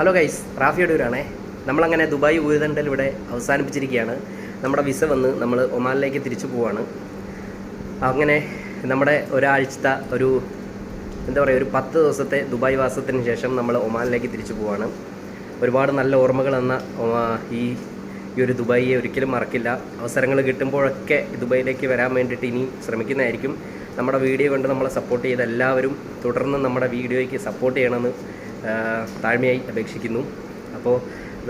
Hello guys Rafi അടൂരാണേ. നമ്മളങ്ങനെ Dubai ഉയർത്തണ്ടൽ ഇവിടെ അവസാനിപ്പിച്ചിരിക്കുകയാണ്. നമ്മുടെ വിസ വന്ന് നമ്മൾ ഒമാനിലേക്ക് തിരിച്ചു പോവാണ്. അങ്ങനെ നമ്മുടെ ഒരാഴ്ചത്തെ ഒരു എന്താ പറയുക ഒരു പത്ത് ദിവസത്തെ ദുബായ് വാസത്തിന് ശേഷം നമ്മൾ ഒമാനിലേക്ക് തിരിച്ചു പോവാണ്. ഒരുപാട് നല്ല ഓർമ്മകൾ എന്ന ഈ ഈ ഒരു ദുബായിയെ ഒരിക്കലും മറക്കില്ല. അവസരങ്ങൾ കിട്ടുമ്പോഴൊക്കെ ദുബായിലേക്ക് വരാൻ വേണ്ടിയിട്ട് ഇനി ശ്രമിക്കുന്നതായിരിക്കും. നമ്മുടെ വീഡിയോ കൊണ്ട് നമ്മളെ സപ്പോർട്ട് ചെയ്ത എല്ലാവരും തുടർന്ന് നമ്മുടെ വീഡിയോയ്ക്ക് സപ്പോർട്ട് ചെയ്യണമെന്ന് താഴ്മയായി അപേക്ഷിക്കുന്നു. അപ്പോൾ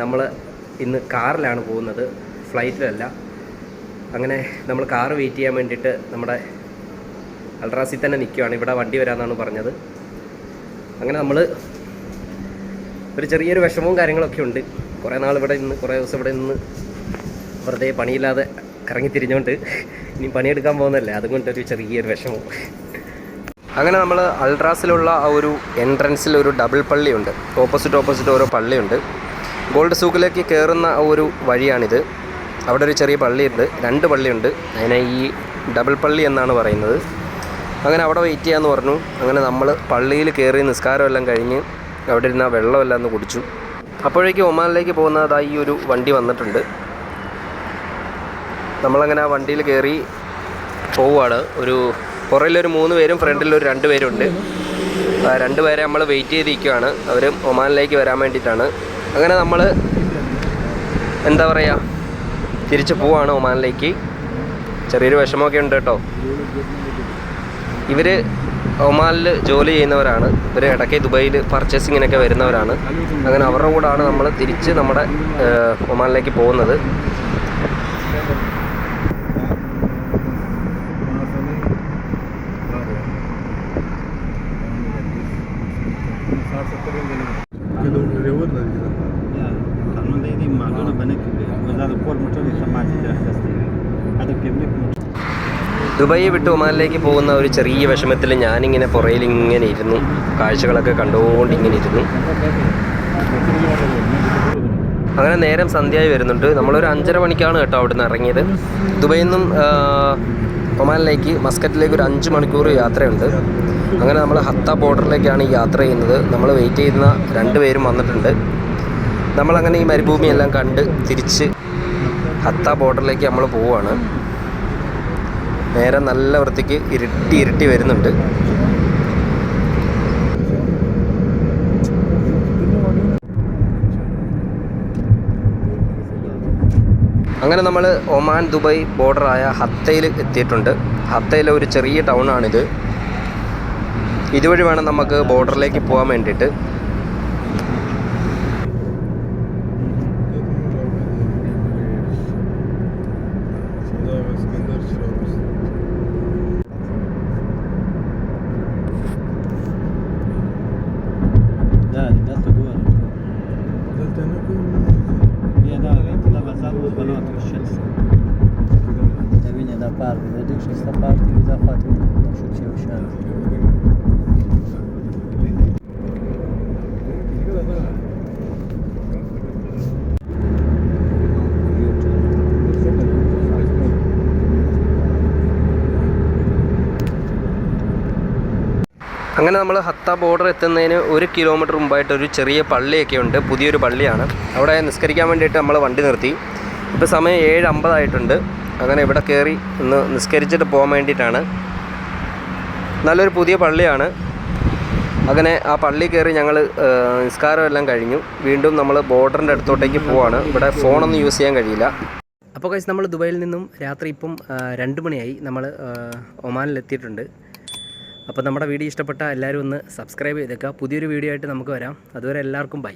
നമ്മൾ ഇന്ന് കാറിലാണ് പോകുന്നത്. ഫ്ലൈറ്റിലല്ല. അങ്ങനെ നമ്മൾ കാർ വെയിറ്റ് ചെയ്യാൻ വേണ്ടിയിട്ട് നമ്മുടെ അൾട്രാസിൽ തന്നെ നിൽക്കുകയാണ് ഇവിടെ വണ്ടി വരാമെന്നാണ് പറഞ്ഞത്. അങ്ങനെ നമ്മൾ ഒരു ചെറിയൊരു വിഷമവും കാര്യങ്ങളൊക്കെ ഉണ്ട്. കുറേ നാൾ ഇവിടെ നിന്ന് കുറേ ദിവസം ഇവിടെ നിന്ന് വെറുതെ പണിയില്ലാതെ കറങ്ങി തിരിഞ്ഞുകൊണ്ട് ഇനി പണിയെടുക്കാൻ പോകുന്നതല്ലേ? അതുകൊണ്ടൊരു ചെറിയൊരു വിഷമം. അങ്ങനെ നമ്മൾ അൾട്രാസിലുള്ള ആ ഒരു എൻട്രൻസിൽ ഒരു ഡബിൾ പള്ളിയുണ്ട്. ഓപ്പോസിറ്റ് ഓപ്പോസിറ്റ് ഓരോ പള്ളിയുണ്ട്. ഗോൾഡ് സൂക്കിലേക്ക് കയറുന്ന ഒരു വഴിയാണിത്. അവിടെ ഒരു ചെറിയ പള്ളിയുണ്ട്. രണ്ട് പള്ളിയുണ്ട്. അതിനെ ഈ ഡബിൾ പള്ളി എന്നാണ് പറയുന്നത്. അങ്ങനെ അവിടെ വെയിറ്റ് ചെയ്യാമെന്ന് പറഞ്ഞു. അങ്ങനെ നമ്മൾ പള്ളിയിൽ കയറി നിസ്കാരമെല്ലാം കഴിഞ്ഞ് അവിടെ ഇരുന്ന വെള്ളമെല്ലാം ഒന്ന് കുടിച്ചു. അപ്പോഴേക്കും ഒമാനിലേക്ക് പോകുന്നതായി ഈ ഒരു വണ്ടി വന്നിട്ടുണ്ട്. നമ്മളങ്ങനെ ആ വണ്ടിയിൽ കയറി പോവുകയാണ്. ഒരു പുറകിലൊരു മൂന്ന് പേരും ഫ്രണ്ടിലൊരു രണ്ട് പേരുണ്ട്. രണ്ട് പേരെ നമ്മൾ വെയിറ്റ് ചെയ്തിരിക്കുകയാണ് അവർ ഒമാനിലേക്ക് വരാൻ വേണ്ടിയിട്ടാണ്. അങ്ങനെ നമ്മൾ എന്താ പറയുക തിരിച്ച് പോവാണ് ഒമാനിലേക്ക്. ചെറിയൊരു വിഷമമൊക്കെ ഉണ്ട് കേട്ടോ. ഇവർ ഒമാനിൽ ജോലി ചെയ്യുന്നവരാണ്. ഇവർ ഇടയ്ക്ക് ദുബൈയിൽ പർച്ചേസിങ്ങിനൊക്കെ വരുന്നവരാണ്. അങ്ങനെ അവരുടെ കൂടാണ് നമ്മൾ തിരിച്ച് നമ്മുടെ ഒമാനിലേക്ക് പോകുന്നത്. ദുബൈ വിട്ട് ഒമാനിലേക്ക് പോകുന്ന ഒരു ചെറിയ വിഷമത്തിൽ ഞാനിങ്ങനെ പുറയിൽ ഇങ്ങനെ ഇരുന്നു. കാഴ്ചകളൊക്കെ കണ്ടുകൊണ്ട് ഇങ്ങനെ ഇരുന്നു. അങ്ങനെ നേരം സന്ധ്യയായി വരുന്നുണ്ട്. നമ്മളൊരു അഞ്ചര മണിക്കാണ് കേട്ടോ അവിടുന്ന് ഇറങ്ങിയത്. ദുബൈയിൽ നിന്നും ആ, ഒമാനിലേക്ക് മസ്കറ്റിലേക്ക് ഒരു അഞ്ച് മണിക്കൂർ യാത്രയുണ്ട്. അങ്ങനെ നമ്മൾ ഹത്ത ബോർഡറിലേക്കാണ് ഈ യാത്ര ചെയ്യുന്നത്. നമ്മൾ വെയിറ്റ് ചെയ്യുന്ന രണ്ട് പേരും വന്നിട്ടുണ്ട്. നമ്മളങ്ങനെ ഈ മരുഭൂമിയെല്ലാം കണ്ട് തിരിച്ച് ഹത്ത ബോർഡറിലേക്ക് നമ്മൾ പോവുകയാണ് നേരെ നല്ല വൃത്തിക്ക് ഇരുട്ടി ഇരുട്ടി വരുന്നുണ്ട്. അങ്ങനെ നമ്മൾ ഒമാൻ ദുബായ് ബോർഡറായ ഹത്തയിൽ എത്തിയിട്ടുണ്ട്. ഹത്തയിലെ ഒരു ചെറിയ ടൗൺ ആണിത് ഇതുവഴി വേണം നമുക്ക് ബോർഡറിലേക്ക് പോകാൻ വേണ്ടിയിട്ട്. Da și sta da da și ce ușa. അങ്ങനെ നമ്മൾ ഹത്ത ബോർഡർ എത്തുന്നതിന് ഒരു കിലോമീറ്റർ മുമ്പായിട്ട് ഒരു ചെറിയ പള്ളിയൊക്കെ ഉണ്ട് പുതിയൊരു പള്ളിയാണ്. അവിടെ നിസ്കരിക്കാൻ വേണ്ടിയിട്ട് നമ്മൾ വണ്ടി നിർത്തി. ഇപ്പോൾ സമയം ഏഴ് അമ്പതായിട്ടുണ്ട് അങ്ങനെ ഇവിടെ കയറി ഒന്ന് നിസ്കരിച്ചിട്ട് പോകാൻ വേണ്ടിയിട്ടാണ്. നല്ലൊരു പുതിയ പള്ളിയാണ്. അങ്ങനെ ആ പള്ളി കയറി ഞങ്ങൾ നിസ്കാരം എല്ലാം കഴിഞ്ഞു. വീണ്ടും നമ്മൾ ബോർഡറിന്റെ അടുത്തോട്ടേക്ക് പോവാണ്. ഇവിടെ ഫോണൊന്നും യൂസ് ചെയ്യാൻ കഴിയില്ല. അപ്പോൾ കഴിച്ച് നമ്മൾ ദുബായിൽ നിന്നും രാത്രി ഇപ്പം രണ്ട് മണിയായി. നമ്മൾ ഒമാനിൽ എത്തിയിട്ടുണ്ട് അപ്പോൾ നമ്മുടെ വീഡിയോ ഇഷ്ടപ്പെട്ട എല്ലാവരും ഒന്ന് സബ്സ്ക്രൈബ് ചെയ്തേക്കുക. പുതിയൊരു വീഡിയോ ആയിട്ട് നമുക്ക് വരാം. അതുവരെ എല്ലാവർക്കും ബൈ